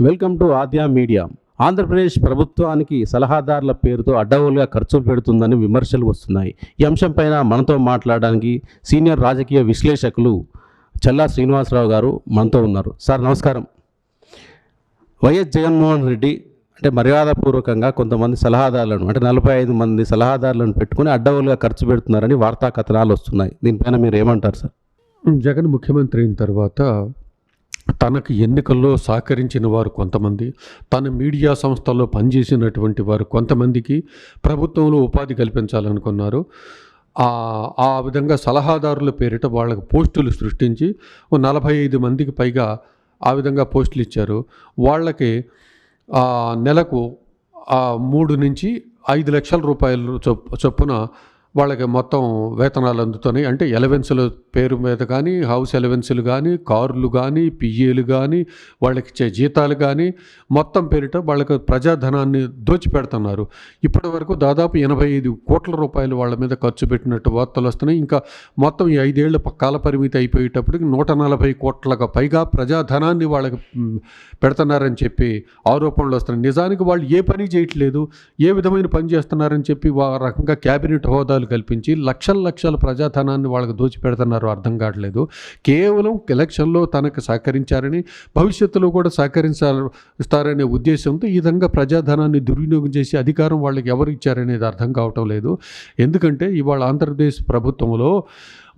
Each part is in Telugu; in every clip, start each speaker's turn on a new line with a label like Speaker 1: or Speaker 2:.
Speaker 1: Welcome to Aadya media Andhra Pradesh ప్రభుత్వానికి సలహాదారుల పేరుతో అడ్డగోలుగా ఖర్చులు పెడుతుందని విమర్శలు వస్తున్నాయి. ఈ అంశంపైన మనతో మాట్లాడడానికి సీనియర్ రాజకీయ విశ్లేషకులు చల్లా శ్రీనివాసరావు గారు మనతో ఉన్నారు. సార్ నమస్కారం. వైఎస్ జగన్మోహన్ రెడ్డి అంటే మర్యాదపూర్వకంగా కొంతమంది సలహాదారులను అంటే నలభై ఐదు మంది సలహాదారులను పెట్టుకుని అడ్డగోలుగా ఖర్చు పెడుతున్నారని వార్తా కథనాలు వస్తున్నాయి. దీనిపైన మీరు ఏమంటారు సార్?
Speaker 2: జగన్ ముఖ్యమంత్రి అయిన తర్వాత తనకు ఎన్నికల్లో సహకరించిన వారు కొంతమంది తన మీడియా సంస్థల్లో పనిచేసినటువంటి వారు కొంతమందికి ప్రభుత్వంలో ఉపాధి కల్పించాలనుకున్నారు. ఆ విధంగా సలహాదారుల పేరిట వాళ్ళకి పోస్టులు సృష్టించి ఓ నలభై ఐదు మందికి పైగా ఆ విధంగా పోస్టులు ఇచ్చారు. వాళ్ళకి ఆ, నెలకు ఆ, మూడు నుంచి ఐదు లక్షల రూపాయలు చొప్ చొప్పున వాళ్ళకి మొత్తం వేతనాలు అందుతున్నాయి. అంటే ఎలవెన్సుల పేరు మీద కానీ హౌస్ ఎలవెన్సులు కానీ కార్లు కానీ పిఏలు కానీ వాళ్ళకి ఇచ్చే జీతాలు కానీ మొత్తం పేరిట వాళ్ళకి ప్రజాధనాన్ని దోచిపెడుతున్నారు. ఇప్పటి వరకు దాదాపు ఎనభై ఐదు కోట్ల రూపాయలు వాళ్ళ మీద ఖర్చు పెట్టినట్టు వార్తలు వస్తున్నాయి. ఇంకా మొత్తం ఈ ఐదేళ్ళ కాల పరిమితి అయిపోయేటప్పటికి నూట నలభై కోట్లకు పైగా ప్రజాధనాన్ని వాళ్ళకి పెడుతున్నారని చెప్పి ఆరోపణలు వస్తున్నాయి. నిజానికి వాళ్ళు ఏ పని చేయట్లేదు ఏ విధమైన పని చేస్తున్నారని చెప్పి ఆ రకంగా క్యాబినెట్ హోదాలు కల్పించి లక్షల లక్షల ప్రజాధనాన్ని వాళ్ళకి దోచిపెడుతున్నారు అర్థం కావట్లేదు. కేవలం ఎలక్షన్లో తనకు సహకరించారని భవిష్యత్తులో కూడా సహకరించారనే ఉద్దేశంతో ఈ విధంగా ప్రజాధనాన్ని దుర్వినియోగం చేసి అధికారం వాళ్ళకి ఎవరు ఇచ్చారనేది అర్థం కావటం లేదు. ఎందుకంటే ఇవాళ ఆంధ్రప్రదేశ్ ప్రభుత్వంలో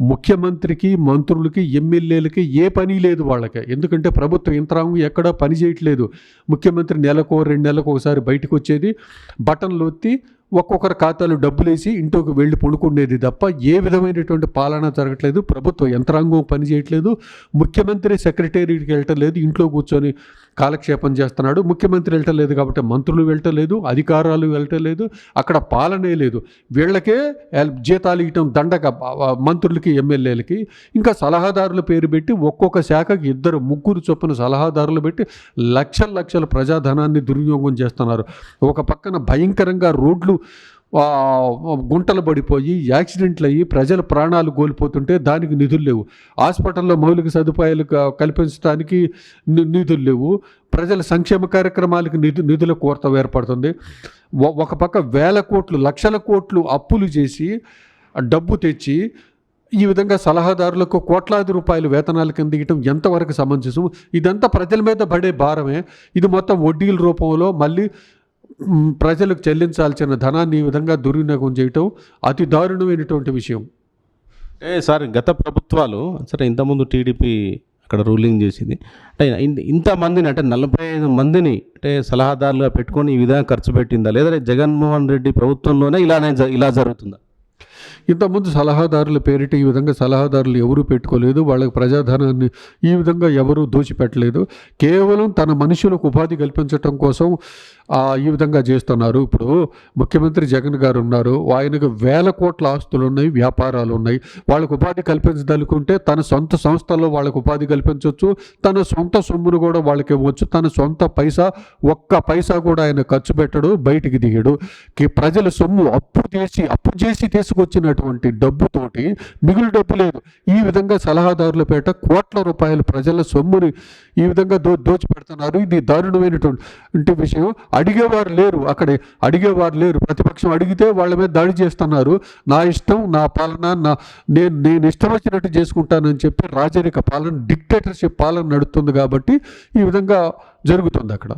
Speaker 2: ముఖ్యమంత్రికి మంత్రులకి ఎమ్మెల్యేలకి ఏ పని లేదు వాళ్ళకి. ఎందుకంటే ప్రభుత్వ యంత్రాంగం ఎక్కడా పని చేయట్లేదు. ముఖ్యమంత్రి నెలకో రెండు నెలలకు ఒకసారి బయటకు వచ్చేది బటన్లు ఒత్తి ఒక్కొక్కరి ఖాతాలో డబ్బులేసి ఇంట్లోకి వెళ్ళి పండుకునేది తప్ప ఏ విధమైనటువంటి పాలన జరగట్లేదు. ప్రభుత్వ యంత్రాంగం పనిచేయట్లేదు. ముఖ్యమంత్రి సెక్రటేరియట్కి వెళ్ళటం లేదు ఇంట్లో కూర్చొని కాలక్షేపం చేస్తున్నాడు. ముఖ్యమంత్రి వెళ్ళటం లేదు కాబట్టి మంత్రులు వెళ్ళటం లేదు అధికారాలు వెళ్ళటం లేదు అక్కడ పాలనే లేదు. వీళ్ళకే జీతాలు ఇవ్వటం దండక మంత్రులకి ఎమ్మెల్యేలకి. ఇంకా సలహాదారుల పేరు పెట్టి ఒక్కొక్క శాఖకి ఇద్దరు ముగ్గురు చొప్పున సలహాదారులు పెట్టి లక్షల లక్షల ప్రజాధనాన్ని దుర్వినియోగం చేస్తున్నారు. ఒక పక్కన భయంకరంగా రోడ్లు గుంటలు పడిపోయి యాక్సిడెంట్లు అయ్యి ప్రజల ప్రాణాలు కోల్పోతుంటే దానికి నిధులు లేవు. హాస్పిటల్లో మౌలిక సదుపాయాలు కల్పించడానికి నిధులు లేవు. ప్రజల సంక్షేమ కార్యక్రమాలకు నిధు నిధుల కొరత ఏర్పడుతుంది. ఒక పక్క వేల కోట్లు లక్షల కోట్లు అప్పులు చేసి డబ్బు తెచ్చి ఈ విధంగా సలహాదారులకు కోట్లాది రూపాయలు వేతనాలు కింద ఇవ్వటం ఎంతవరకు సమంజసం? ఇదంతా ప్రజల మీద పడే భారమే. ఇది మొత్తం వడ్డీల రూపంలో మళ్ళీ ప్రజలకు చెల్లించాల్సిన ధనాన్ని ఈ విధంగా దుర్వినియోగం చేయటం అతి దారుణమైనటువంటి విషయం.
Speaker 1: అంటే సార్ గత ప్రభుత్వాలు సరే ఇంతకుముందు టీడీపీ అక్కడ రూలింగ్ చేసింది. అంటే ఇంతమందిని అంటే నలభై ఐదు మందిని అంటే సలహాదారులుగా పెట్టుకొని ఈ విధంగా ఖర్చు పెట్టిందా? లేదా జగన్మోహన్ రెడ్డి ప్రభుత్వంలోనే ఇలానే జ- ఇలా జరుగుతుందా?
Speaker 2: ఇంతకుముందు సలహాదారుల పేరిట ఈ విధంగా సలహాదారులు ఎవరూ పెట్టుకోలేదు వాళ్ళకి ప్రజాధనాన్ని ఈ విధంగా ఎవరూ దోచిపెట్టలేదు. కేవలం తన మనుషులకు ఉపాధి కల్పించటం కోసం ఈ విధంగా చేస్తున్నారు. ఇప్పుడు ముఖ్యమంత్రి జగన్ గారు ఉన్నారు. ఆయనకు వేల కోట్ల ఆస్తులు ఉన్నాయి వ్యాపారాలు ఉన్నాయి వాళ్ళకు ఉపాధి కల్పించదలుకుంటే తన సొంత సంస్థల్లో వాళ్ళకు ఉపాధి కల్పించవచ్చు. తన సొంత సొమ్మును కూడా వాళ్ళకి ఇవ్వచ్చు. తన సొంత పైసా ఒక్క పైసా కూడా ఆయన ఖర్చు పెట్టడు బయటికి దిగడు. ప్రజల సొమ్ము అప్పు చేసి అప్పు చేసి వచ్చినటువంటి డబ్బుతోటి మిగులు డబ్బు లేదు. ఈ విధంగా సలహాదారుల పేట కోట్ల రూపాయలు ప్రజల సొమ్ముని ఈ విధంగా దో దోచిపెడుతున్నారు. ఇది దారుణమైనటువంటి విషయం. అడిగేవారు లేరు అక్కడ. అడిగేవారు లేరు. ప్రతిపక్షం అడిగితే వాళ్ళ మీద దాడి చేస్తున్నారు. నా ఇష్టం నా పాలన నా నేను నేను ఇష్టం వచ్చినట్టు చేసుకుంటానని చెప్పి రాజరిక పాలన డిక్టేటర్షిప్ పాలన నడుస్తుంది కాబట్టి ఈ విధంగా జరుగుతుంది అక్కడ.